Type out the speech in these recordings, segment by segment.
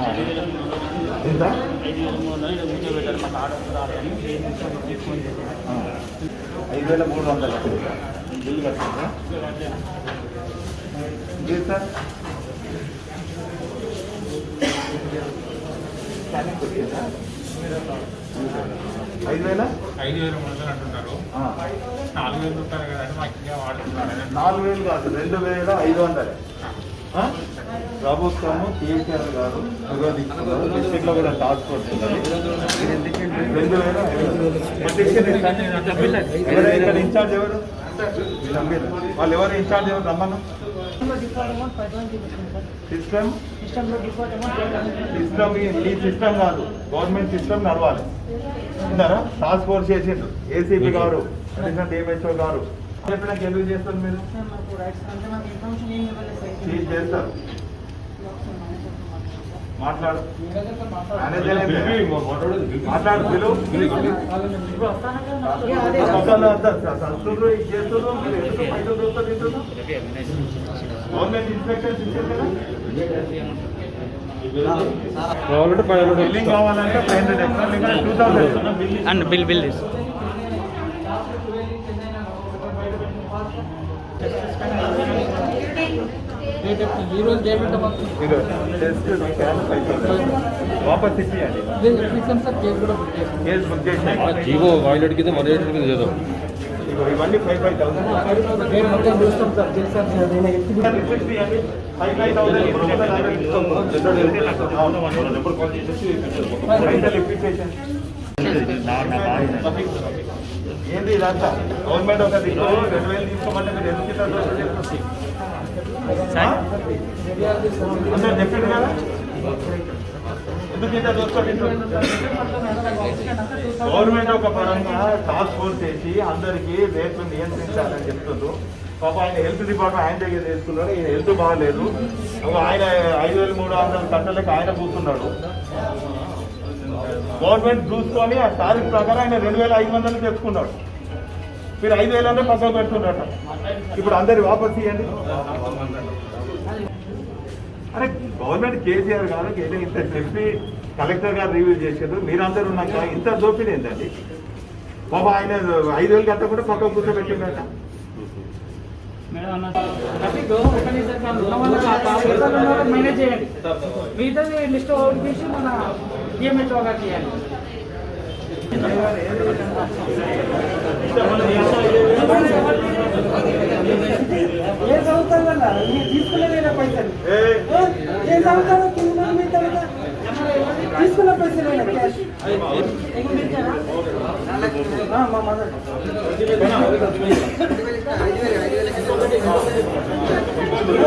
ఆ. ఐదు వేల మూడు వందలు. బిల్లు కట్టిందా? వచ్చిందా ఐదు వేల? ఐదు వేల మూడు వందలు అంటున్నారు. నాలుగు వేలు ఉంటారు కదా అని మాకు ఇంకా వాడుతున్నారు నాలుగు వేలు కాదు రెండు వేల ఐదు వందలు? ప్రభుత్వము కేసీఆర్ గారు నిరోధిస్తున్నారు డిస్ట్రిక్ట్లో కూడా టాస్క్ ఫోర్స్. రెండు వేల ఇక్కడ ఇన్ఛార్జ్ ఎవరు. వాళ్ళు ఎవరు ఇన్ఛార్జ్ ఎవరు? రమ్మను. సిస్టమ్? సిస్టమ్ ఈ సిస్టమ్ కాదు. గవర్నమెంట్ సిస్టమ్ నడవాలి. విన్నారా? టాస్క్ ఫోర్స్ చేసిండ్రు ఏసీపీ గారు అడిషనల్ డిఎంహెచ్ఓ గారు. చెప్పినా ఎందుకు చేస్తారు మీరు? చేస్తారు. మాట్లాడు? మాట్లాడు పిలువు కావాలంటే five hundred two thousand and bill bill రోజు పేమెంట్ వాపస్ సార్ కేసు కూడా బుక్ చేసి కేసు బుక్ చేసి జీవో వాయిలెట్ కింద మన రేట్ కింద చేద్దాం. ఇవన్నీ ఫైవ్ ఫైవ్ థౌసండ్ నేను చూస్తాం సార్ నేను థౌసండ్ పైసలు ఇప్పించేసాను ఏంది ఇదంతా? గవర్నమెంట్ ఒక దిక్కు రెండు వేలు తీసుకోమంటే మీరు ఎందుకు చెప్పిండు కదా? గవర్నమెంట్ ఒక పరంగా టాస్క్ ఫోర్స్ చేసి అందరికీ రేట్లు నియంత్రించాలని చెప్తుండ్రు. పాప ఆయన హెల్త్ డిపార్ట్మెంట్ ఆయన దగ్గర తీసుకున్నాడు ఈయన హెల్త్ బాగాలేదు. ఆయన ఐదు వేల మూడు వందల కట్టలకి ఆయన కూర్చున్నాడు. గవర్నమెంట్ చూసుకొని ఆ తారీఖు ప్రకారం ఆయన రెండు వేల ఐదు వందలు తెచ్చుకున్నాడు. మీరు ఐదు వేలనే పక్కన పెడుతున్నట్ట ఇప్పుడు అందరి వాపస్ ఇవ్వండి అరే గవర్నమెంట్ కేసీఆర్ గారు ఇంత చెప్పి కలెక్టర్ గారు రివ్యూ చేశారు. మీరందరూ ఉన్నాక ఇంత దోపిడీ ఏంటండి బాబా ఆయన ఐదు వేలు కట్టకుండా కూర్చోబెట్టిండట. టాపిక్ ఉన్న వాళ్ళకి మేనేజ్ చేయండి. మిగతాది లిస్ట్ అవుట్ చేసి మన డిఎంహెచ్ఓ గారికి ఇవ్వాలి ఏం చదువుతారు కదా మీరు తీసుకునే పైసలు ఏం చదువుతారు కింద తీసుకున్న పైసలు క్యాష్ మా మదర్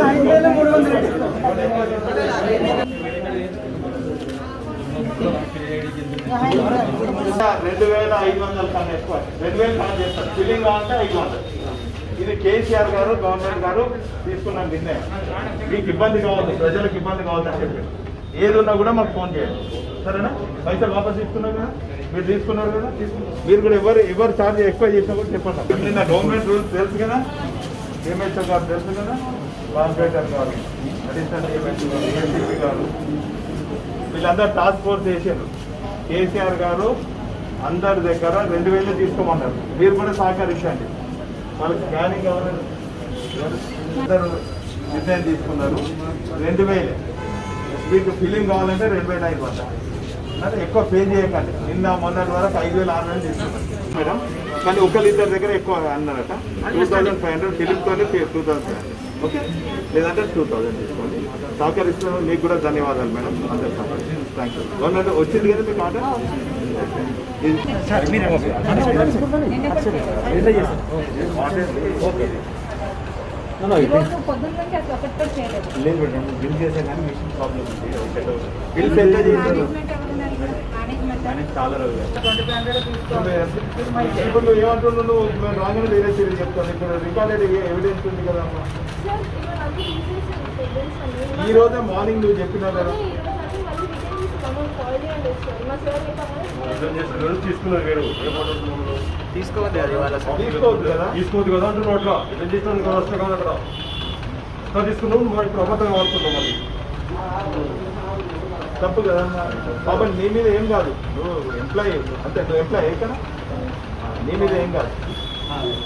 ఐదు వేల మూడు వందలు రెండు వేల ఐదు వందల కన్నా ఎక్కువ. రెండు వేలు కన్నా చేస్తారు. ఫిల్లింగ్ కావాలంటే ఐదు వందలు. ఇది కేసీఆర్ గారు గవర్నమెంట్ గారు తీసుకున్న నిర్ణయం. మీకు ఇబ్బంది కావద్దు ప్రజలకు ఇబ్బంది కావద్దని చెప్పి ఏది ఉన్నా కూడా మాకు ఫోన్ చేయండి. సరేనా? పైసలు వాపస్ ఇస్తున్నారు కదా? మీరు తీసుకున్నారు కదా? మీరు కూడా ఎవరు ఎవరు ఛార్జ్ ఎక్కువ చేసినా కూడా చెప్పండి. నిన్న గవర్నమెంట్ రూల్స్ తెలుసు కదా? డిఎంహెచ్ఓ గారు తెలుసు కదా? కార్పొరేటర్ గారు అడిషనల్ డిఎంహెచ్ఓ గారు వీళ్ళందరూ టాస్క్ ఫోర్స్ చేశారు కేసీఆర్ గారు అందరి దగ్గర రెండు వేలు తీసుకోమన్నారు. మీరు కూడా సహకరించండి. వాళ్ళకి కానీ కావాలని అందరూ నిర్ణయం తీసుకున్నారు. రెండు వేలు. మీకు ఫిల్లింగ్ కావాలంటే రెండు వేల ఐదు వందలు అంటే ఎక్కువ పే చేయకండి. నిన్న మొన్నటి వరకు ఐదు వేల ఆరు వేలు తీసుకున్నారు. మేడం కానీ ఒకరిద్దరి దగ్గర ఎక్కువ అన్నారట. Two thousand five hundred ఫిలింతోనే two thousand five hundred okay లేదంటే టూ థౌసండ్ తీసుకోండి. సహకరిస్తున్న మీకు కూడా ధన్యవాదాలు మేడం. అందరు థ్యాంక్ యూ గవర్నమెంట్ వచ్చింది కదా మీకు ఆర్డర్ మేడం బిల్ చేసే కానీ మిషన్ ప్రాబ్లం ఉంది. బిల్స్ ఎంత చేశారు. చాలా ఇప్పుడు నువ్వు ఏమంటున్నావు నువ్వు మేము రాగానే వేరే చర్య చెప్తాను ఇప్పుడు రికార్డెడ్ ఎవిడెన్స్ ఉంది కదా. ఈ రోజే మార్నింగ్ నువ్వు చెప్పినావు కదా తీసుకోవద్దు కదా? తీసుకోవద్దు కదా అంటున్నావు అట్లా. కదా వస్తే కదా అక్కడ. తీసుకున్నావు మరి ఇప్పుడు అబద్ధంగా వాడుతున్నావు మళ్ళీ తప్పు కదా. పాపం నీ మీద ఏం కాదు. నువ్వు ఎంప్లాయీ అంటే నువ్వు ఎంప్లాయీ కదా. నీ మీద ఏం కాదు.